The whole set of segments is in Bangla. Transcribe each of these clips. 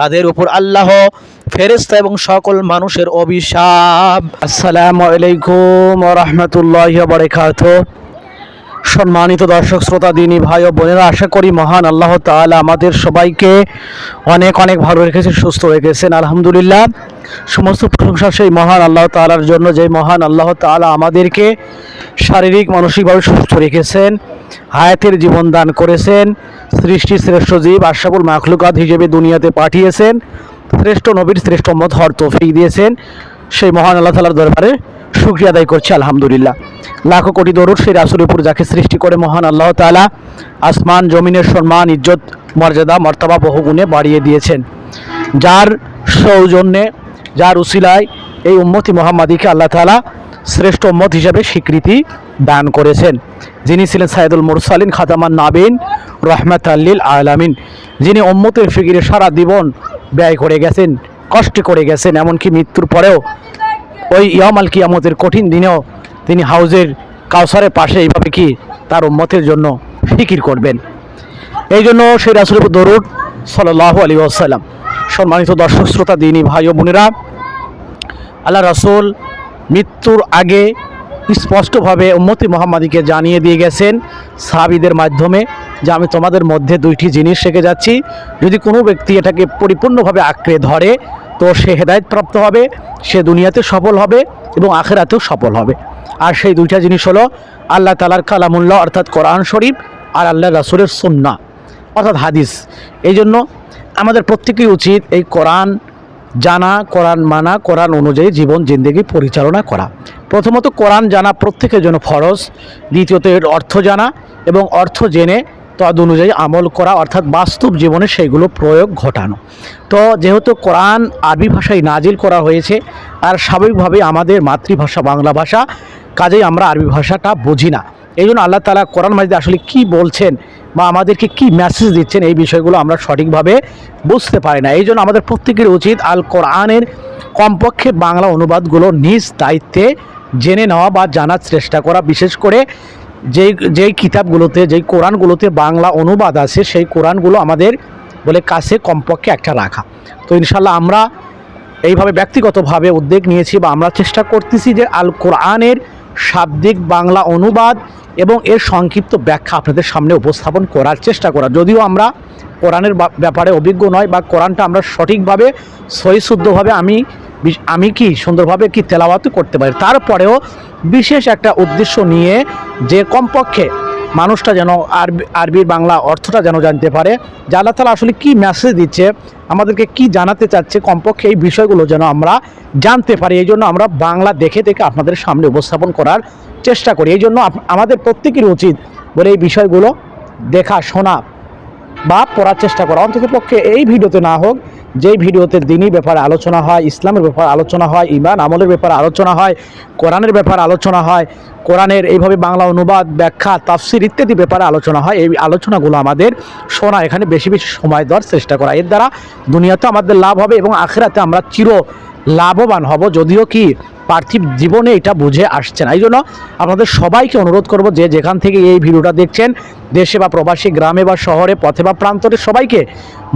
তাদের উপর আল্লাহ ফেরেস্তা এবং সকল মানুষের অভিশাপ। আসসালাম আলাইকুম রহমতুল্লাহ বরকাত সম্মানিত দর্শক, শ্রোতা, দিনী ভাই ও বোনেরা, আশা করি মহান আল্লাহ তাআলা আমাদের সবাইকে অনেক অনেক ভালো রেখেছেন, সুস্থ রেখেছেন। আলহামদুলিল্লাহ। সমস্ত প্রশংসা সেই মহান আল্লাহ তালার জন্য যে মহান আল্লাহ তাআলা আমাদেরকে শারীরিক, মানসিকভাবে সুস্থ রেখেছেন, হায়াতের জীবন দান করেছেন, সৃষ্টি শ্রেষ্ঠ জীব আশাবুল মাখলুকাত হিসেবে দুনিয়াতে পাঠিয়েছেন, শ্রেষ্ঠ নবীর শ্রেষ্ঠ মত হর তৌফিক দিয়েছেন। সেই মহান আল্লাহ তালার দরবারে শুক্রিয়া আদায় করছি, আলহামদুলিল্লাহ। লাখো কোটি দরুদ সেই রাসুলের উপর যাকে সৃষ্টি করে মহান আল্লাহ তাআলা আসমান, জমিনের সম্মান, ইজ্জত, মর্যাদা, মর্তবা বহুগুণে বাড়িয়ে দিয়েছেন। যার সৌজন্যে যার উসিলায় এই উম্মতি মোহাম্মদীকে আল্লাহ তাআলা শ্রেষ্ঠ উম্মত হিসাবে স্বীকৃতি দান করেছেন। যিনি ছিলেন সাইদুল মুরসালিন খাতামান নাবিন রহমাত আল্লিল আলামিন। যিনি উম্মতের ফিকিরে সারা জীবন ব্যয় করে গেছেন, কষ্ট করে গেছেন, এমনকি মৃত্যুর পরেও ওই ইয়ামাল কিয়ামতের কঠিন দিনেও তিনি হাউজের কাউসারের পাশে এইভাবে কি তার উম্মতের জন্য ফিকির করবেন। এই জন্য সেই রাসুলের দরুদ সাল্লাহ আলী আসাল্লাম সম্মানিত দর্শক, শ্রোতা, দিনী ভাই ও বোনেরা, আল্লাহ রাসুল মৃত্যুর আগে স্পষ্টভাবে উম্মতি মোহাম্মদীকে জানিয়ে দিয়ে গেছেন সাহাবিদের মাধ্যমে যে আমি তোমাদের মধ্যে দুইটি জিনিস শেখে যাচ্ছি। যদি কোনো ব্যক্তি এটাকে পরিপূর্ণভাবে আঁকড়ে ধরে, তো সে হেদায়ত প্রাপ্ত হবে, সে দুনিয়াতে সফল হবে এবং আখেরাতেও সফল হবে। আর সেই দুইটা জিনিস হলো আল্লাহ তালার কালামুল্লাহ অর্থাৎ কোরআন শরীফ আর আল্লাহ রাসুলের সুন্না অর্থাৎ হাদিস। এই জন্য আমাদের প্রত্যেকেই উচিত এই কোরআন জানা, কোরআন মানা, কোরআন অনুযায়ী জীবন, জিন্দেগি পরিচালনা করা। প্রথমত, কোরআন জানা প্রত্যেকের জন্য ফরজ। দ্বিতীয়ত, এর অর্থ জানা এবং অর্থ জেনে তদ অনুযায়ী আমল করা, অর্থাৎ বাস্তব জীবনে সেইগুলো প্রয়োগ ঘটানো। তো যেহেতু কোরআন আরবি ভাষায় নাজিল করা হয়েছে, আর স্বাভাবিকভাবে আমাদের মাতৃভাষা বাংলা ভাষা, কাজেই আমরা আরবি ভাষাটা বুঝি না। এই জন্য আল্লাহ তালা কোরআন মাজিদে আসলে কি বলছেন বা আমাদেরকে কি মেসেজ দিচ্ছেন এই বিষয়গুলো আমরা সঠিকভাবে বুঝতে পারি না। এই জন্য আমাদের প্রত্যেকের উচিত আল কোরআনের কমপক্ষে বাংলা অনুবাদগুলো নিজ দায়িত্বে জেনে নেওয়া বা জানার চেষ্টা করা। বিশেষ করে যেই যেই কিতাবগুলোতে, যেই কোরআনগুলোতে বাংলা অনুবাদ আছে, সেই কোরআনগুলো আমাদের বলে কাছে কমপক্ষে একটা রাখা। তো ইনশাল্লাহ আমরা এইভাবে ব্যক্তিগতভাবে উদ্যোগ নিয়েছি বা আমরা চেষ্টা করতেছি যে আল কোরআনের শাব্দিক বাংলা অনুবাদ এবং এর সংক্ষিপ্ত ব্যাখ্যা আপনাদের সামনে উপস্থাপন করার চেষ্টা করা। যদিও আমরা কোরআনের ব্যাপারে অভিজ্ঞ নয় বা কোরআনটা আমরা সঠিকভাবে, সহিশুদ্ধভাবে আমি আমি কি সুন্দরভাবে কি তেলাওয়াত করতে পারি, তারপরেও বিশেষ একটা উদ্দেশ্য নিয়ে যে কমপক্ষে মানুষটা যেন আরবি আরবির বাংলা অর্থটা যেন জানতে পারে। যে আল্লাহ তালা আসলে কী মেসেজ দিচ্ছে, আমাদেরকে কি জানাতে চাচ্ছে, কমপক্ষে এই বিষয়গুলো যেন আমরা জানতে পারি। এই জন্য আমরা বাংলা দেখে দেখে আপনাদের সামনে উপস্থাপন করার চেষ্টা করি। এই জন্য আমাদের প্রত্যেকেরই উচিত বলে এই বিষয়গুলো দেখা, শোনা বা পড়ার চেষ্টা করা। অন্তত পক্ষে এই ভিডিওতে না হোক যেই ভিডিওতে দিনই ব্যাপারে আলোচনা হয়, ইসলামের ব্যাপারে আলোচনা হয়, ইমান আমলের ব্যাপারে আলোচনা হয়, কোরআনের ব্যাপারে আলোচনা হয়, কোরআনের এইভাবে বাংলা অনুবাদ, ব্যাখ্যা, তাফসির ইত্যাদি ব্যাপারে আলোচনা হয়, এই আলোচনাগুলো আমাদের শোনা এখানে বেশি বেশি সময় দেওয়ার চেষ্টা করা। এর দ্বারা দুনিয়াতে আমাদের লাভ হবে এবং আখেরাতে আমরা চির লাভবান হব। যদিও কি পার্থিব জীবনে এটা বুঝে আসছে না। এই জন্য আপনাদের সবাইকে অনুরোধ করব যে যেখান থেকে এই ভিডিওটা দেখছেন, দেশে বা প্রবাসী, গ্রামে বা শহরে, পথে বা প্রান্তরে সবাইকে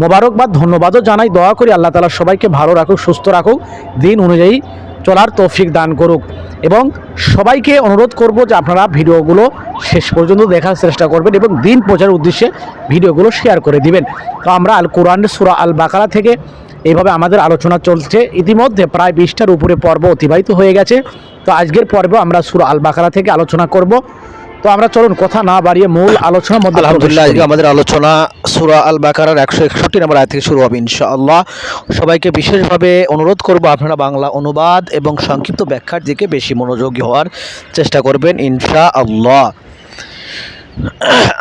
মোবারক বা ধন্যবাদও জানাই। দয়া করি আল্লাহ তালা সবাইকে ভালো রাখুক, সুস্থ রাখুক, দিন অনুযায়ী চলার তৌফিক দান করুক। এবং সবাইকে অনুরোধ করব যে আপনারা ভিডিওগুলো শেষ পর্যন্ত দেখার চেষ্টা করবেন এবং দিন প্রচারের উদ্দেশ্যে ভিডিওগুলো শেয়ার করে দিবেন। তো আমরা আল কোরআনের সুরা আল বাকারা থেকে এইভাবে আমাদের আলোচনা চলছে। ইতিমধ্যে প্রায় বিশটার উপরে পর্ব অতিবাহিত হয়ে গেছে। তো আজকের পর্ব আমরা সুর আল বাকারা থেকে আলোচনা করব। তো আমরা চলুন কথা না বাড়িয়ে মূল আলোচনার মধ্যে আলহামদুলিল্লাহ আজকে আমাদের আলোচনা সুরা আল বাকারার একশো একষট্টি নম্বর আয় থেকে শুরু হবে ইনশাআল্লাহ। সবাইকে বিশেষভাবে অনুরোধ করব আপনারা বাংলা অনুবাদ এবং সংক্ষিপ্ত ব্যাখ্যার দিকে বেশি মনোযোগী হওয়ার চেষ্টা করবেন ইনশা আল্লাহ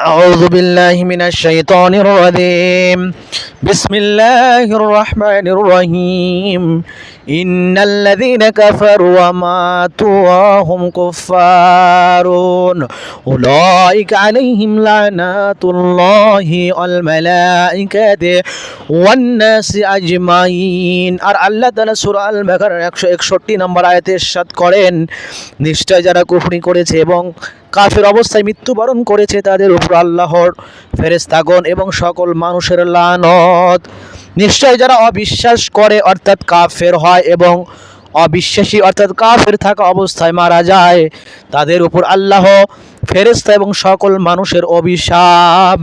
أعوذ بالله من الشيطان الرجيم بسم الله الرحمن الرحيم إن الذين كفروا وماتوا وهم كفار أولئك عليهم لعنات الله والملائكة والناس أجمعين আর আল্লাহ তাআলা সূরা আল বাকারার 161 নম্বর আয়াতে ইরশাদ করেন নিশ্চয় যারা কুফরি করেছে এবং কাফের অবস্থায় মৃত্যুবরণ করেছে তাদের উপর আল্লাহর ফেরেস্তাগণ এবং সকল মানুষের লানত। নিশ্চয় যারা অবিশ্বাস করে অর্থাৎ কাফের হয় এবং অবিশ্বাসী অর্থাৎ কাফের থাকা অবস্থায় মারা যায়, তাদের উপর আল্লাহ ফেরেস্তা এবং সকল মানুষের অভিশাপ।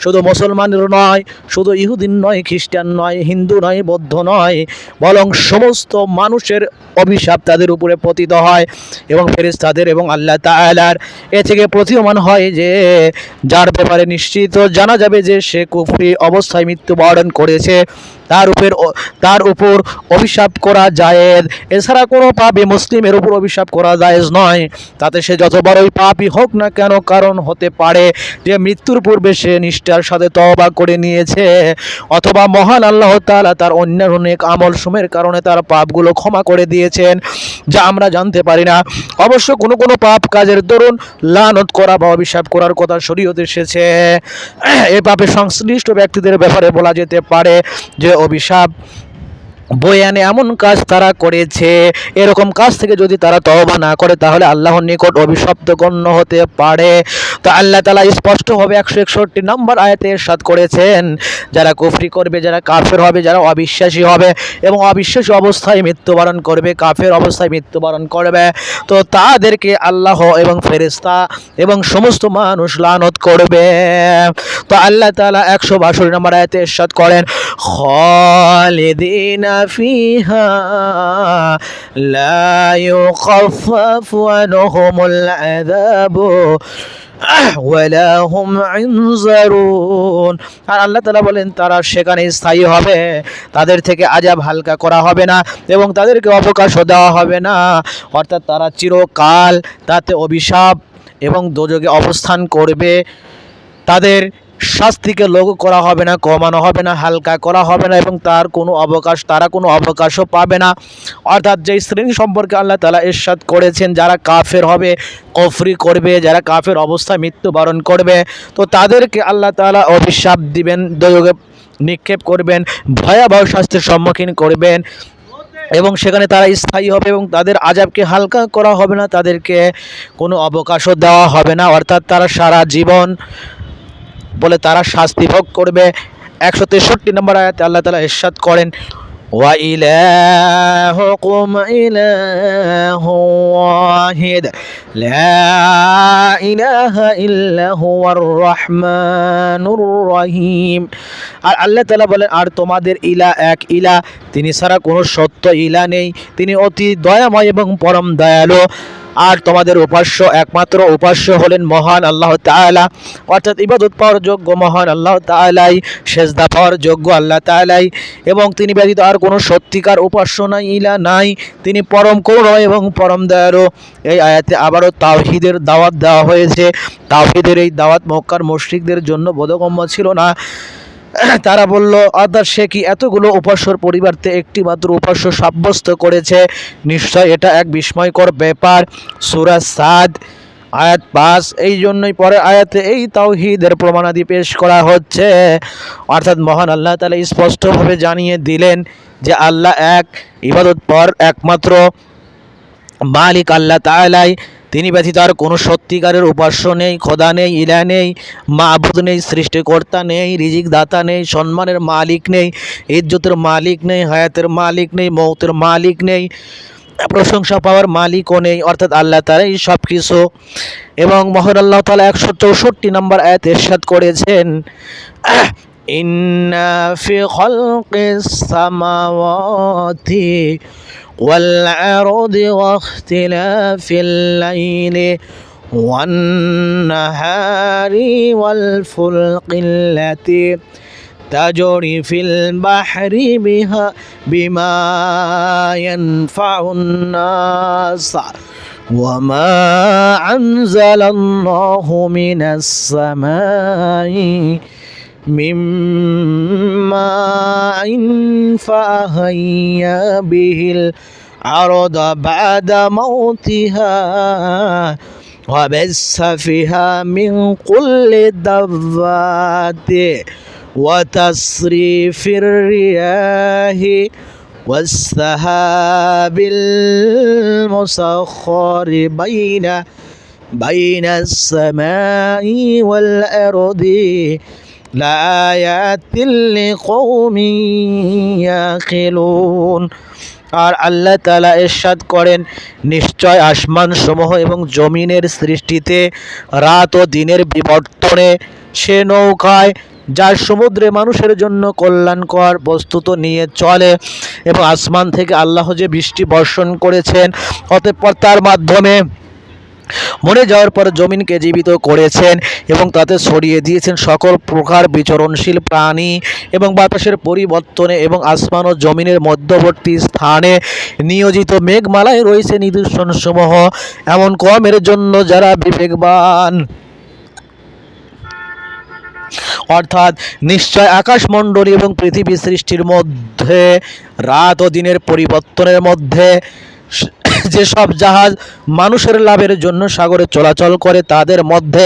শুধু মুসলমানের নয়, শুধু ইহুদিন নয়, খ্রিস্টান নয়, হিন্দু নয়, বৌদ্ধ নয়, বরং সমস্ত মানুষের অভিশাপ তাদের উপরে পতিত হয় এবং ফেরেস্তাদের এবং আল্লাহ তাআলার। এ থেকে প্রতীয়মান হয় যে, যার ব্যাপারে নিশ্চিত জানা যাবে যে সে কুফরি অবস্থায় মৃত্যুবরণ করেছে, তার উপর তার উপর অভিশাপ করা জায়েজ। এছাড়া কোনো পাপি মুসলিমের উপর অভিশাপ করা জায়েজ নয়। তাতে সে যত বড়ই পাপই হোক না কেন কারণ হতে পারে যে মৃত্যুর পূর্বে সে নিষ্ঠার সাথে তওবা করে নিয়েছে, অথবা মহান আল্লাহ তাআলা তার অন্য অনেক আমল সুমের কারণে তার পাপগুলো ক্ষমা করে দিয়েছেন, যা আমরা জানতে পারি না। অবশ্য কোনো কোনো পাপ কাজের দরুন লানত করা বা অভিশাপ করার কথা শরীয়তে এসেছে। এ পাপে সংশ্লিষ্ট ব্যক্তিদের ব্যাপারে বলা যেতে পারে যে অভিশাপ বয়ানে এমন কাজ তারা করেছে। এরকম কাজ থেকে যদি তারা তওবা না করে, তাহলে আল্লাহর নিকট অভিশপ্ত গণ্য হতে পারে। তো আল্লাহ তালা স্পষ্টভাবে একশো একষট্টি নম্বর আয়াতে এরশাদ করেছেন, যারা কুফরি করবে, যারা কাফের হবে, যারা অবিশ্বাসী হবে এবং অবিশ্বাসী অবস্থায় মৃত্যুবরণ করবে, কাফের অবস্থায় মৃত্যুবরণ করবে। তো তাদেরকে আল্লাহ এবং ফেরেস্তা এবং সমস্ত মানুষ লানত করবে। তো আল্লাহ তালা একশো বাষট্টি নম্বর আয়াতে এরশাদ করেন, খালিদিনা আনহুমুল আযাবু ওয়ালা হুম ইনজারুন আর আল্লাহ তাআলা বলেন, তারা সেখানে স্থায়ী হবে, তাদের থেকে আজাব হালকা করা হবে না এবং তাদেরকে অবকাশও দেওয়া হবে না। অর্থাৎ তারা চিরকাল তাতে অভিশাপ এবং দোজগে অবস্থান করবে। তাদের শাস্তিকে লঘু করা হবে না, কমানো হবে না, হালকা করা হবে না এবং তার কোনো অবকাশ, তারা কোনো অবকাশও পাবে না। অর্থাৎ যেই শ্রেণি সম্পর্কে আল্লাহ তালা এরশাদ করেছেন, যারা কাফের হবে, কফরি করবে, যারা কাফের অবস্থায় মৃত্যুবরণ করবে, তো তাদেরকে আল্লাহ তালা অভিশাপ দিবেন, দয়োগে নিক্ষেপ করবেন, ভয়াবহ শাস্তির সম্মুখীন করবেন এবং সেখানে তারা স্থায়ী হবে এবং তাদের আজাবকে হালকা করা হবে না, তাদেরকে কোনো অবকাশও দেওয়া হবে না। অর্থাৎ তারা সারা জীবন বলে তারা শাস্তি ভোগ করবে। একশো তেষট্টি নম্বর আয়াতে আল্লাহ তালা ইরশাদ করেন আর আল্লাহ তালা বলেন, আর তোমাদের ইলা এক ইলা, তিনি ছাড়া কোনো সত্য ইলা নেই। তিনি অতি দয়াময় এবং পরম দয়ালু। আর তোমাদের উপাস্য একমাত্র উপাস্য হলেন মহান আল্লাহ তাআলা। অর্থাৎ ইবাদত পাওয়ার যোগ্য মহান আল্লাহ তাআলাই, সেজদা পাওয়ার যোগ্য আল্লাহ তাআলাই। এবং তিনি ব্যতীত আর কোনো সত্যিকার উপাস্য নাই, ইলা নাই। তিনি পরম করুণ এবং পরম দয়ারও এই আয়াতে আবারও তাওহিদের দাওয়াত দেওয়া হয়েছে। তাওহিদের এই দাওয়াত মক্কার মুশরিকদের জন্য বোধগম্য ছিল না। তারা বলল অর্থাৎ সে কি এতগুলো উপাস্যর পরিবর্তে একটি মাত্র উপাস্য সাব্যস্ত করেছে? নিশ্চয় এটা এক বিস্ময়কর ব্যাপার। সুরা সাদ, আয়াত পাঁচ, এই জন্যই পরে আয়াতে এই তাওহিদের প্রমাণাদি পেশ করা হচ্ছে। অর্থাৎ মহান আল্লাহ তালা স্পষ্টভাবে জানিয়ে দিলেন যে আল্লাহ এক, ইবাদত পর একমাত্র মালিক আল্লাহ তাআলাই। তিনি ব্যতীত আর কোনো সত্যিকারের উপাস্য নেই, খোদা নেই, ইলা নেই মাহবুদ নেই, সৃষ্টিকর্তা নেই রিজিক দাতা নেই, সম্মানের মালিক নেই, ইজ্জতের মালিক নেই, হায়াতের মালিক নেই, মৌতের মালিক নেই, প্রশংসা পাওয়ার মালিকও নেই, অর্থাৎ আল্লাহ তালাই সব কিছু এবং মহর আল্লাহ তালা একশো চৌষট্টি নম্বর আয়াত এরশাদ করেছেন, ইন্না ফি খালকিস সামাওয়াতি والأرض واختلاف الليل والنهار والفلق التي تجري في البحر بها بما ينفع الناس وما أنزل الله من السماء من ماء فأحيا به الأرض بعد موتها وبث فيها من كل دبات وتصريف الرياح والسحاب المسخر بين بين السماء والأرض আর আল্লাহ তালা এরশাদ করেন, নিশ্চয় আসমান সমূহ এবং জমিনের সৃষ্টিতে রাত ও দিনের বিবর্তনে সে নৌকায়, যার সমুদ্রে মানুষের জন্য কল্যাণকর বস্তুত নিয়ে চলে এবং আসমান থেকে আল্লাহ যে বৃষ্টি বর্ষণ করেছেন, অতঃপর তার মাধ্যমে মরে যাওয়ার পর জমিনকে জীবিত করেছেন এবং তাতে ছড়িয়ে দিয়েছেন সকল প্রকার বিচরণশীল প্রাণী এবং বাতাসের পরিবর্তনে এবং আসমান ও জমিনের মধ্যবর্তী স্থানে নিয়োজিত মেঘমালায় রয়েছে নিদর্শনসমূহ। এমন কমের জন্য যারা বিবেকবান। অর্থাৎ নিশ্চয় আকাশমণ্ডলী এবং পৃথিবী সৃষ্টির মধ্যে, রাত ও দিনের পরিবর্তনের মধ্যে যেসব জাহাজ মানুষের লাভের জন্য সাগরে চলাচল করে, তাদের মধ্যে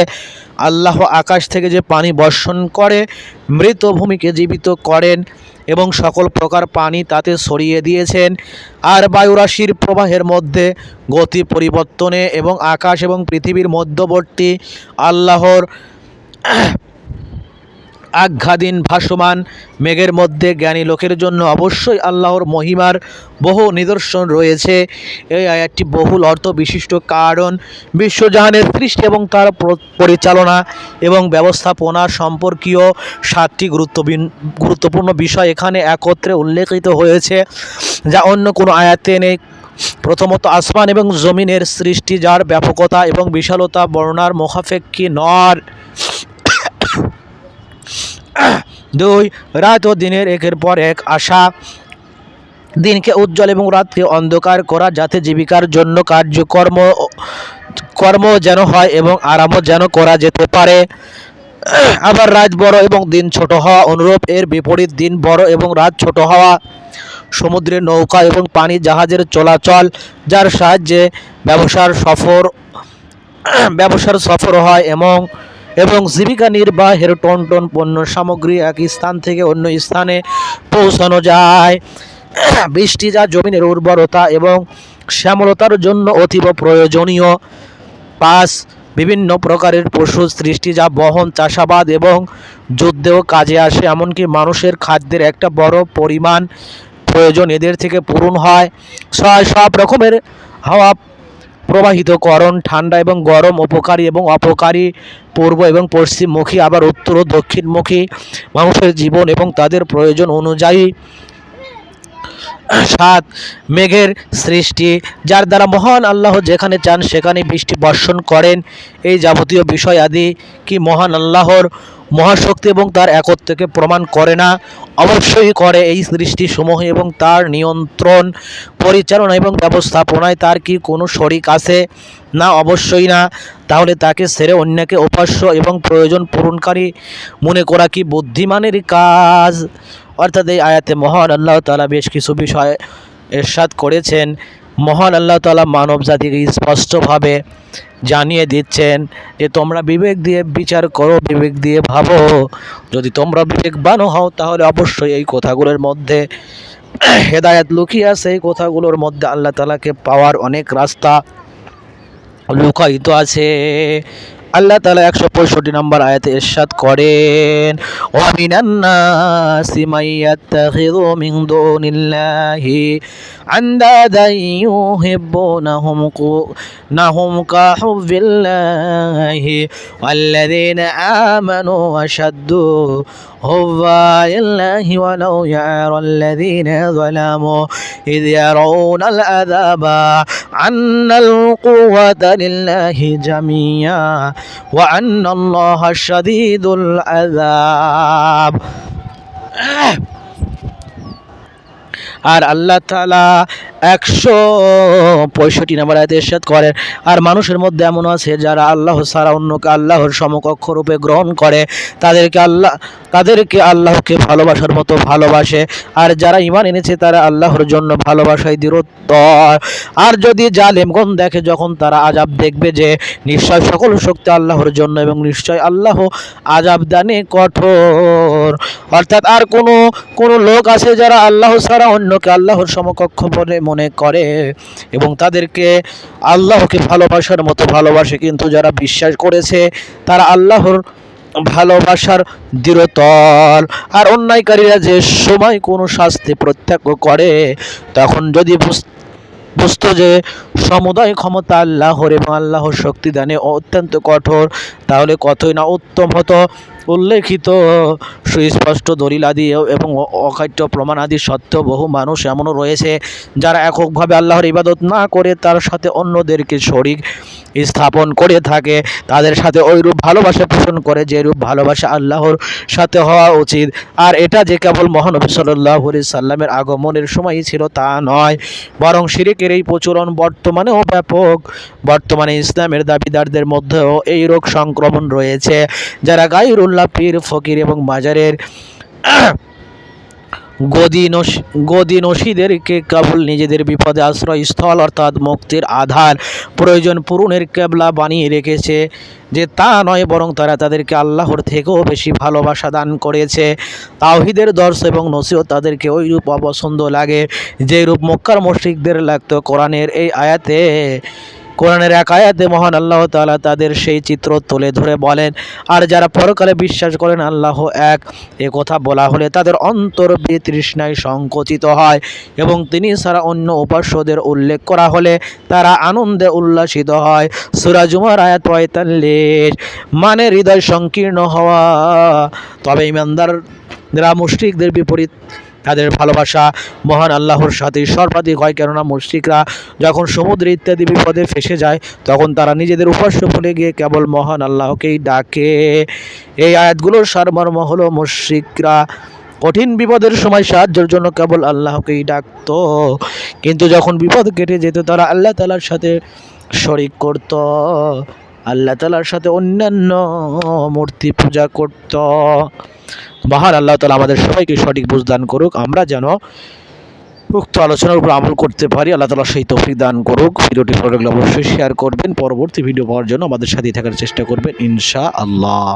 আল্লাহ আকাশ থেকে যে পানি বর্ষণ করে, মৃত ভূমিকে জীবিত করেন এবং সকল প্রকার পানি তাতে সরিয়ে দিয়েছেন। আর বায়ুরাশির প্রবাহের মধ্যে গতি পরিবর্তনে এবং আকাশ এবং পৃথিবীর মধ্যবর্তী আল্লাহর আজ্ঞাধীন ভাসমান। মেঘের মধ্যে জ্ঞানী লোকের জন্য অবশ্যই আল্লাহর মহিমার বহু নিদর্শন রয়েছে। এই আয়াতটি বহুল অর্থ বিশিষ্ট কারণ বিশ্বজাহানের সৃষ্টি এবং তার পরিচালনা এবং ব্যবস্থাপনা সম্পর্কীয় সাতটি গুরুত্বপূর্ণ বিষয় এখানে একত্রে উল্লেখিত হয়েছে, যা অন্য কোনো আয়াতে নেই। প্রথমত, আসমান এবং জমিনের সৃষ্টি, যার ব্যাপকতা এবং বিশালতা বর্ণার মুখাপেক্ষী নর। দুই, রাত ও দিনের একের পর এক আশা। দিনকে উজ্জ্বল এবং রাতকে অন্ধকার করা যাতে জীবিকার জন্য কার্যকর্ম কর্ম যেন হয় এবং আরামও যেন করা যেতে পারে। আবার রাত বড় এবং দিন ছোট হওয়া অনুরূপ, এর বিপরীত দিন বড় এবং রাত ছোট হওয়া। সমুদ্রের নৌকা এবং পানি জাহাজের চলাচল, যার সাহায্যে ব্যবসার সফর ব্যবসার সফর হয় এবং এবং জীবিকা নির্বাহের টন টন পণ্য সামগ্রী এক স্থান থেকে অন্য স্থানে পৌঁছানো যায়। বৃষ্টি যা জমিনের উর্বরতা এবং শ্যামলতার জন্য অতীব প্রয়োজনীয়। পাঁচ বিভিন্ন প্রকারের পশু সৃষ্টি যা বহন, চাষাবাদ এবং যুদ্ধেও কাজে আসে, এমনকি মানুষের খাদ্যের একটা বড় পরিমাণ প্রয়োজন এদের থেকে পূরণ হয়। ছয়, সব রকমের হাওয়া প্রবাহিতকরণ ঠান্ডা এবং গরম, উপকারী এবং অপকারী, পূর্ব এবং পশ্চিমমুখী, আবার উত্তর ও দক্ষিণমুখী মানুষের জীবন এবং তাদের প্রয়োজন অনুযায়ী সাত, মেঘের সৃষ্টি, যার দ্বারা মহান আল্লাহ যেখানে চান সেখানে বৃষ্টি বর্ষণ করেন। এই যাবতীয় বিষয় আদি কি মহান আল্লাহর মহাশক্তি এবং তার একত্বকে প্রমাণ করে না, অবশ্যই করে এই সৃষ্টিসমূহ এবং তার নিয়ন্ত্রণ, পরিচালনা এবং ব্যবস্থাপনায় তার কি কোনো শরিক আছে? না, অবশ্যই না। তাহলে তাকে সেরে অন্যকে উপাস্য এবং প্রয়োজন পূরণকারী মনে করা কি বুদ্ধিমানের কাজ? অর্থাৎ এই আয়াতে মহান আল্লাহ তালা বেশ কিছু বিষয় এরশাদ করেছেন। মহান আল্লাহ তালা মানব জাতিকে স্পষ্টভাবে জানিয়ে দিচ্ছেন যে তোমরা বিবেক দিয়ে বিচার করো, বিবেক দিয়ে ভাবো। যদি তোমরা বিবেকবান হও, তাহলে অবশ্যই এই কথাগুলোর মধ্যে হেদায়ত লুকিয়ে আছে। এই কথাগুলোর মধ্যে আল্লাহ তালাকে পাওয়ার অনেক রাস্তা লুকায়িত আছে। আল্লাহ তালা একশো পঁয়ষট্টি নম্বর আয়াতে ইরশাদ করেন ওয়ামিনান্নাসি মাইয়াত্তাখিযু মিন দুনিল্লাহি আন্দাদান ইউহিব্বুনাহুম নাহুম কাহুব্বিল্লাহি ওয়াল্লাযীনা আমানু আশাদ্দু হুব্বা লিল্লাহি ওয়ালাউ ইয়ারা আল্লাযীনা যালামু لله ولو يرى الذين ظلموا إذ يرون العذاب أن القوة لله جميعا وأن الله شديد العذاب আর আল্লাহ তালা একশো পঁয়ষট্টি নম্বর আয়তে ইরশাদ করেন, আর মানুষের মধ্যে এমন আছে যারা আল্লাহ ছাড়া অন্যকে আল্লাহর সমকক্ষ রূপে গ্রহণ করে। তাদেরকে আল্লাহ, তাদেরকে আল্লাহকে ভালোবাসার মতো ভালোবাসে। আর যারা ইমান এনেছে, তারা আল্লাহর জন্য ভালোবাসায় দৃঢ়তর। আর যদি জালেমগণ দেখে, যখন তারা আজাব দেখবে যে নিশ্চয় সকল শক্তি আল্লাহর জন্য এবং নিশ্চয় আল্লাহ আজাব দানে কঠোর। অর্থাৎ আর কোনো কোনো লোক আছে যারা আল্লাহ ছাড়া অন্যকে আল্লাহর সমকক্ষ বলে মনে করে এবং তাদেরকে আল্লাহকে ভালোবাসার মতো ভালোবাসে। কিন্তু যারা বিশ্বাস করেছে, তারা আল্লাহর ভালোবাসার দৃঢ়তর। আর অন্যায়কারীরা যে সময় কোনো শাস্তি প্রত্যাগ করে, তখন যদি বুঝ- বুঝতো যে সমুদায় ক্ষমতা আল্লাহর এবং আল্লাহর শক্তি দানে অত্যন্ত কঠোর। তাহলে কতই না উত্তম হতো? উল্লেখিত সুস্পষ্ট দলিল আদি এবং অ- অকাট্য প্রমাণ আদি সত্ত্বেও বহু মানুষ এমনও রয়েছে যারা এককভাবে আল্লাহর ইবাদত না করে তার সাথে অন্যদেরকে শরিক স্থাপন করে থাকে। তাদের সাথে ওইরূপ ভালোবাসা পোষণ করে যেরূপ ভালোবাসা আল্লাহর সাথে হওয়া উচিত। আর এটা যে কেবল মহানবী সাল্লাহ সাল্লামের আগমনের সময়ই ছিল তা নয়, বরং শিরিকের এই প্রচলন বর্তমানেও ব্যাপক। বর্তমানে ইসলামের দাবিদারদের মধ্যেও এই রোগ সংক্রমণ রয়েছে। যারা গাইরুল্লাহ পীর, ফকির এবং মাজারের গদিনস গদিনসীদেরকে কেবল নিজেদের বিপদে আশ্রয়স্থল অর্থাৎ মুক্তির আধার প্রয়োজন পূরণের কেবলা বানিয়ে রেখেছে, যে তা নয় বরং তারা তাদেরকে আল্লাহর থেকেও বেশি ভালোবাসা দান করেছে। তাওহিদের দর্শ এবং নসিও তাদেরকে ওই অপছন্দ লাগে যে রূপ মক্কার মসজিদদের লাগতো কোরআনের এই আয়াতে। কোরআনের এক আয়াতে মহান আল্লাহ তালা তাদের সেই চিত্র তুলে ধরে বলেন, আর যারা পরকালে বিশ্বাস করেন আল্লাহ এক, এ কথা বলা হলে তাদের অন্তর বিতৃষ্ণায় সংকুচিত হয় এবং তিনি ছাড়া অন্য উপাস্যদের উল্লেখ করা হলে তারা আনন্দে উল্লাসিত হয়। সুরাজুমার আয়াত পঁয়তাল্লিশ মানে হৃদয় সংকীর্ণ হওয়া। তবে ইমানদাররা মুশরিকদের বিপরীত তাদের ভালোবাসা মহান আল্লাহর সাথে। সর্বাধিক হয় কেননা মুশরিকরা যখন সমুদ্র ইত্যাদি বিপদে ফেসে যায়, তখন তারা নিজেদের উপাস্য ভুলে গিয়ে কেবল মহান আল্লাহকেই ডাকে। এই আয়াতগুলোর সারমর্ম হলো মুশরিকরা কঠিন বিপদের সময় সাহায্যের জন্য কেবল আল্লাহকেই ডাকতো। কিন্তু যখন বিপদ কেটে যেত, তারা আল্লাহ তালার সাথে শরিক করত। আল্লাহ তালার সাথে অন্যান্য মূর্তি পূজা করত। মহান আল্লাহ তালা আমাদের সবাইকে সঠিক বুঝদান করুক, আমরা যেন উক্ত আলোচনার উপর আমল করতে পারি, আল্লাহ তালা সেই তফিক দান করুক। ভিডিওটি লাগলে অবশ্যই শেয়ার করবেন। পরবর্তী ভিডিও পাওয়ার জন্য আমাদের সাথেই থাকার চেষ্টা করবেন ইনশা আল্লাহ